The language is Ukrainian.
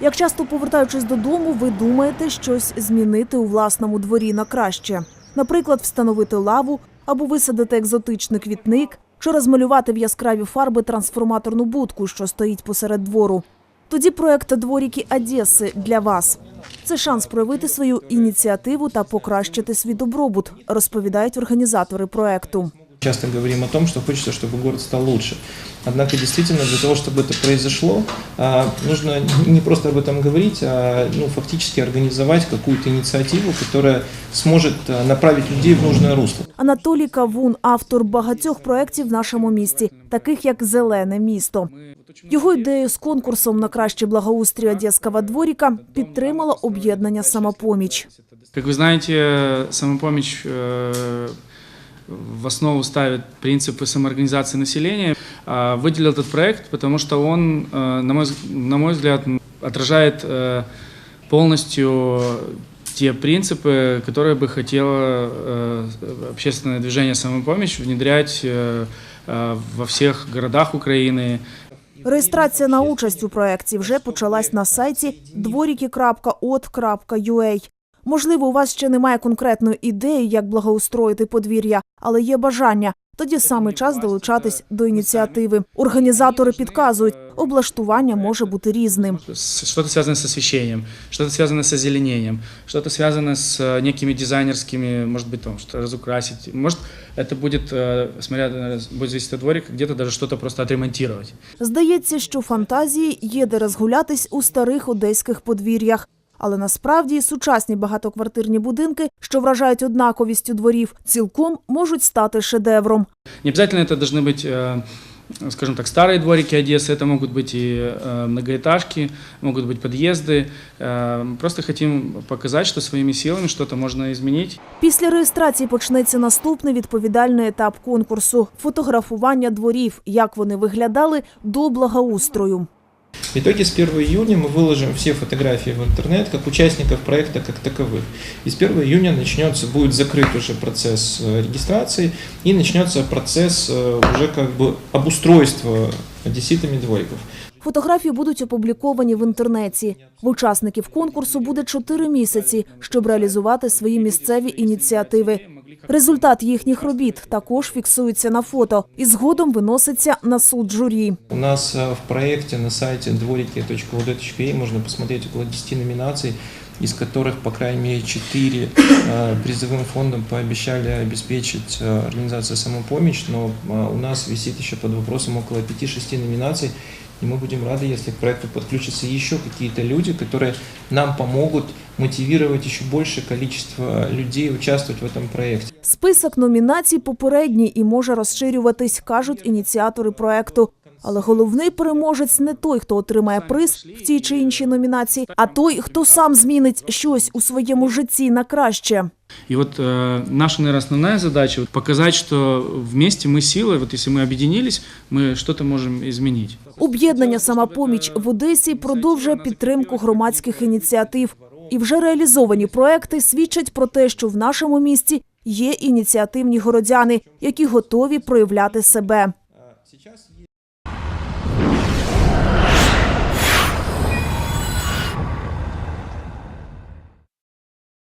Як часто повертаючись додому, ви думаєте щось змінити у власному дворі на краще, наприклад, встановити лаву або висадити екзотичний квітник, чи розмалювати в яскраві фарби трансформаторну будку, що стоїть посеред двору. Тоді проект Дворіки Одеси для вас. Це шанс проявити свою ініціативу та покращити свій добробут, розповідають організатори проекту. Часто говорим о том, что хочется, чтобы город стал лучше. Однако действительно для того, чтобы это произошло, а, нужно не просто об этом говорить, а ну, фактически организовать какую-то инициативу, которая сможет а, направить людей в нужное русло. Анатолій Кавун, автор багатьох проєктів в нашому місті, таких як Зелене місто. Його ідею з конкурсом на краще благоустрій Одеського дворіка підтримало об'єднання самопоміч. Как вы знаете, самопомощь э, в основу ставит принципы самоорганизации населения. А, Выделил этот проект, потому что он, э, на мой, взг- на мой взгляд, м, отражает э, полностью те принципы, которые бы хотело э, общественное движение «Самопомощь» внедрять э, э, во всех городах Украины, Реєстрація на участь у проєкті вже почалась на сайті дворіки.от.ua. Можливо, у вас ще немає конкретної ідеї, як благоустроїти подвір'я, але є бажання. Тоді саме час долучатись до ініціативи. Організатори підказують, облаштування може бути різним. С- Что-то связано с освещением, что-то связано с озеленением, что-то связано с э, некими дизайнерскими, может быть, там, что разукрасить. Может, это будет, э, смотря, э, будет зависеть от дворика, где-то даже что-то просто отремонтировать. Здається, що фантазії є де розгулятись у старих одеських подвір'ях. Але насправді сучасні багатоквартирні будинки, що вражають однаковістю дворів, цілком можуть стати шедевром. Не обязательно это должны быть, э, скажем так, старые дворики Одессы, это могут быть и э, многоэтажки, могут быть подъезды. Э, Просто хотим показать, что своими силами что-то можно изменить. Після реєстрації почнеться наступний відповідальний етап конкурсу фотографування дворів, як вони виглядали до благоустрою. В итоге с 1 июня мы выложим все фотографии в интернет как участников проекта как таковых. И с 1 июня начнется, будет закрыт уже процесс э, регистрации и начнется процесс э, уже как бы обустройства одесситами двориков. Фотографії будуть опубліковані в інтернеті. В учасників конкурсу буде чотири місяці, щоб реалізувати свої місцеві ініціативи. Результат їхніх робіт також фіксується на фото і згодом виноситься на суд журі. У нас э, в проекте на сайте дворики.ud.ua можно посмотреть около 10 номинаций, из которых, по крайней мере, 4 призовым фондом пообещали обеспечить э, организация «Самопомощь», но э, у нас висит еще под вопросом около 5-6 номинаций, и мы будем рады, если к проекту подключатся еще какие-то люди, которые нам помогут мотивировать еще большее количество людей участвовать в этом проекте. Список номінацій попередній і може розширюватись, кажуть ініціатори проекту. Але головний переможець не той, хто отримає приз в тій чи іншій номінації, а той, хто сам змінить щось у своєму житті на краще. И вот э, наша, наверное, основная задача вот показать, что вместе мы силы, вот если мы объединились, мы что-то можем изменить. Об'єднання самопоміч в Одесі продовжує підтримку громадських ініціатив. І вже реалізовані проекти свідчать про те, що в нашому місті є ініціативні городяни, які готові проявляти себе. Сейчас